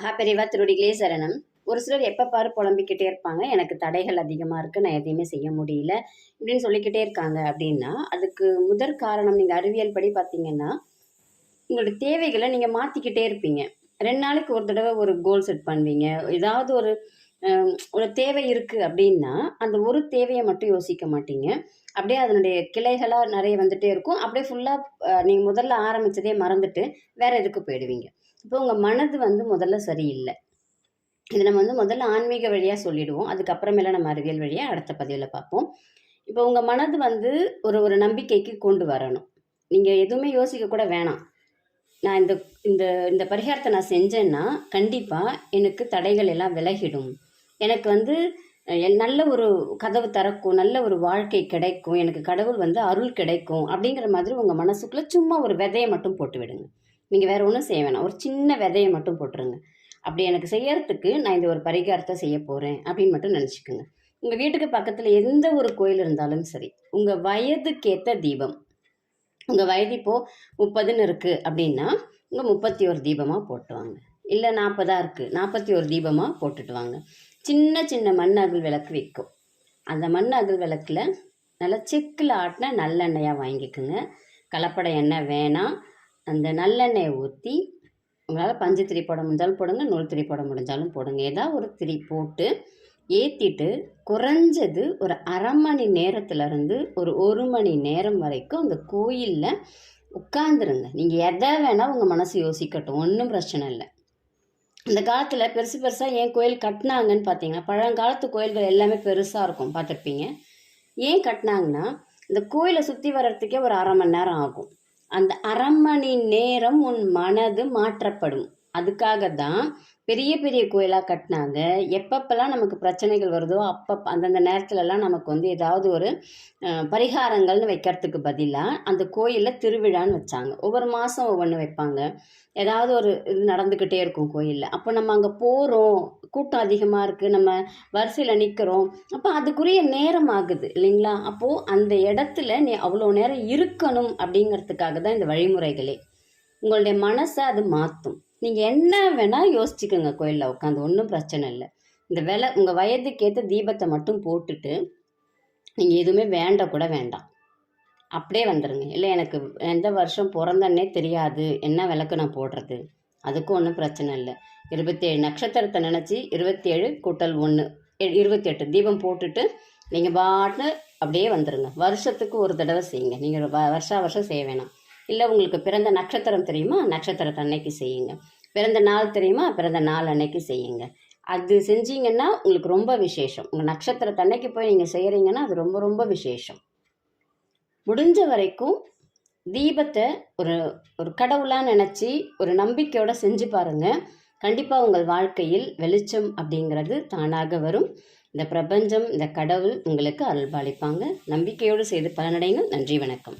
மகாபெரிவா திருடிகளே சரணம் ஒரு சிலர் எப்போ பாரு புலம்பிக்கிட்டே இருப்பாங்க. எனக்கு தடைகள் அதிகமாக இருக்குது நான் எதையுமே செய்ய முடியல இப்படின்னு சொல்லிக்கிட்டே இருக்காங்க அப்படின்னா அதுக்கு முதற் காரணம் நீங்கள் அறிவியல் படி பார்த்தீங்கன்னா உங்களோட தேவைகளை நீங்கள் மாற்றிக்கிட்டே இருப்பீங்க. ரெண்டு நாளைக்கு ஒரு தடவை ஒரு கோல் செட் பண்ணுவீங்க. ஏதாவது ஒரு ஒரு தேவை இருக்குது அப்படின்னா அந்த ஒரு தேவையை மட்டும் யோசிக்க மாட்டீங்க. அப்படியே அதனுடைய கிளைகளாக நிறைய வந்துட்டே இருக்கும். அப்படியே ஃபுல்லாக நீங்கள் முதல்ல ஆரம்பிச்சதே மறந்துட்டு வேற எதுக்கு போயிடுவீங்க? இப்போ உங்கள் மனது வந்து முதல்ல சரியில்லை. இது நம்ம வந்து முதல்ல ஆன்மீக வழியாக சொல்லிடுவோம். அதுக்கப்புறமேல நம்ம அறிவியல் வழியாக அடுத்த பதிவில் பார்ப்போம். இப்போ உங்கள் மனது வந்து ஒரு ஒரு நம்பிக்கைக்கு கொண்டு வரணும். நீங்கள் எதுவுமே யோசிக்க கூட வேணாம். நான் இந்த இந்த இந்த பரிகாரத்தை நான் செஞ்சேன்னா கண்டிப்பாக எனக்கு தடைகள் எல்லாம் விலகிடும். எனக்கு வந்து என் நல்ல ஒரு கதவு திறக்கும் நல்ல ஒரு வாழ்க்கை கிடைக்கும் எனக்கு கடவுள் வந்து அருள் கிடைக்கும் அப்படிங்கிற மாதிரி உங்கள் மனசுக்குள்ளே சும்மா ஒரு விதையை மட்டும் போட்டு விடுங்க. நீங்கள் வேறு ஒன்றும் செய்ய வேணாம். ஒரு சின்ன விதையை மட்டும் போட்டுருங்க. அப்படி எனக்கு செய்யறதுக்கு நான் இந்த ஒரு பரிகாரத்தை செய்ய போகிறேன் அப்படின்னு மட்டும் நினச்சிக்கோங்க. உங்கள் வீட்டுக்கு பக்கத்தில் எந்த ஒரு கோயில் இருந்தாலும் சரி உங்கள் வயதுக்கேற்ற தீபம். உங்கள் வயது இப்போது முப்பதுன்னு இருக்குது அப்படின்னா உங்கள் முப்பத்தி ஒரு தீபமாக போட்டுவாங்க. இல்லை நாற்பதாக இருக்குது நாற்பத்தி ஒரு தீபமாக போட்டுட்டு வாங்க சின்ன சின்ன மண் அகல் விளக்கு விற்கும். அந்த மண் அகல் விளக்கில் நல்லா செக்கில் ஆட்டின நல்லெண்ணெயாக வாங்கிக்கோங்க. கலப்படை எண்ணெய் வேணாம். அந்த நல்லெண்ணெயை ஊற்றி உங்களால் பஞ்சு திரி போட முடிஞ்சாலும் போடுங்க நூல் திரி போட முடிஞ்சாலும் போடுங்க. ஏதாவது ஒரு திரி போட்டு ஏற்றிட்டு குறைஞ்சது ஒரு அரை மணி நேரத்துலேருந்து ஒரு ஒரு மணி நேரம் வரைக்கும் அந்த கோயிலில் உட்காந்துருங்க நீங்கள் எதை வேணால் உங்கள் மனசு யோசிக்கட்டும் ஒன்றும் பிரச்சனை இல்லை. அந்த காலத்தில் பெருசு பெருசாக ஏன் கோயில் கட்டினாங்கன்னு பார்த்தீங்கன்னா பழங்காலத்து கோயில்கள் எல்லாமே பெருசாக இருக்கும். பார்த்துருப்பீங்க ஏன் கட்டினாங்கன்னா இந்த கோயிலை சுற்றி வர்றதுக்கே ஒரு அரை மணி நேரம் ஆகும். அந்த அரை மணி நேரம் உன் மனது மாற்றப்படும். அதுக்காக தான் பெரிய பெரிய கோயிலாக கட்டினாங்க. எப்பப்பெல்லாம் நமக்கு பிரச்சனைகள் வருதோ அப்போ அந்தந்த நேரத்துலலாம் நமக்கு வந்து ஏதாவது ஒரு பரிகாரங்கள்னு வைக்கிறதுக்கு பதிலாக அந்த கோயிலில் திருவிழான்னு வச்சாங்க. ஒவ்வொரு மாதம் ஒவ்வொன்று வைப்பாங்க. ஏதாவது ஒரு இது நடந்துக்கிட்டே இருக்கும் கோயிலில். அப்போ நம்ம அங்கே போகிறோம் கூட்டம் அதிகமாக இருக்குது நம்ம வரிசையில் நிற்கிறோம் அப்போ அதுக்குரிய நேரம் ஆகுது இல்லைங்களா? அப்போது அந்த இடத்துல நீ அவ்வளோ நேரம் இருக்கணும் அப்படிங்கிறதுக்காக தான் இந்த வழிமுறைகளே. உங்களுடைய மனசை அது மாற்றும் நீங்கள் என்ன வேணால் யோசிச்சுக்கோங்க கோயிலில் உட்காந்து ஒன்றும் பிரச்சனை இல்லை. இந்த விலை உங்கள் வயதுக்கேற்ற தீபத்தை மட்டும் போட்டுட்டு நீங்கள் எதுவுமே வேண்ட கூட வேண்டாம். அப்படியே வந்துடுங்க இல்லை எனக்கு எந்த வருஷம் பிறந்தன்னே தெரியாது. என்ன விளக்கு நான் போடுறது? அதுக்கும் ஒன்றும் பிரச்சனை இல்லை. இருபத்தேழு நட்சத்திரத்தை நினச்சி இருபத்தேழு கூட்டல் ஒன்று இருபத்தெட்டு தீபம் போட்டுட்டு நீங்கள் பாட்டு அப்படியே வந்துடுங்க வருஷத்துக்கு ஒரு தடவை செய்யுங்க. நீங்கள் வ வருஷா வருஷம் செய்ய வேணாம். இல்லை உங்களுக்கு பிறந்த நட்சத்திரம் தெரியுமா? நட்சத்திரத்தை அன்னைக்கு செய்யுங்க. பிறந்த நாள் தெரியுமா? பிறந்த நாள் அன்னைக்கு செய்யுங்க. அது செஞ்சீங்கன்னா உங்களுக்கு ரொம்ப விசேஷம். உங்கள் நட்சத்திரத்தை அன்னைக்கு போய் நீங்கள் செய்கிறீங்கன்னா அது ரொம்ப ரொம்ப விசேஷம். முடிஞ்ச வரைக்கும் தீபத்தை ஒரு ஒரு கடவுளாக நினச்சி ஒரு நம்பிக்கையோட செஞ்சு பாருங்கள் கண்டிப்பாக உங்கள் வாழ்க்கையில் வெளிச்சம் அப்படிங்கிறது தானாக வரும். இந்த பிரபஞ்சம் இந்த கடவுள் உங்களுக்கு அருள்பாலிப்பாங்க. நம்பிக்கையோடு செய்து பலனடைங்க நன்றி வணக்கம்.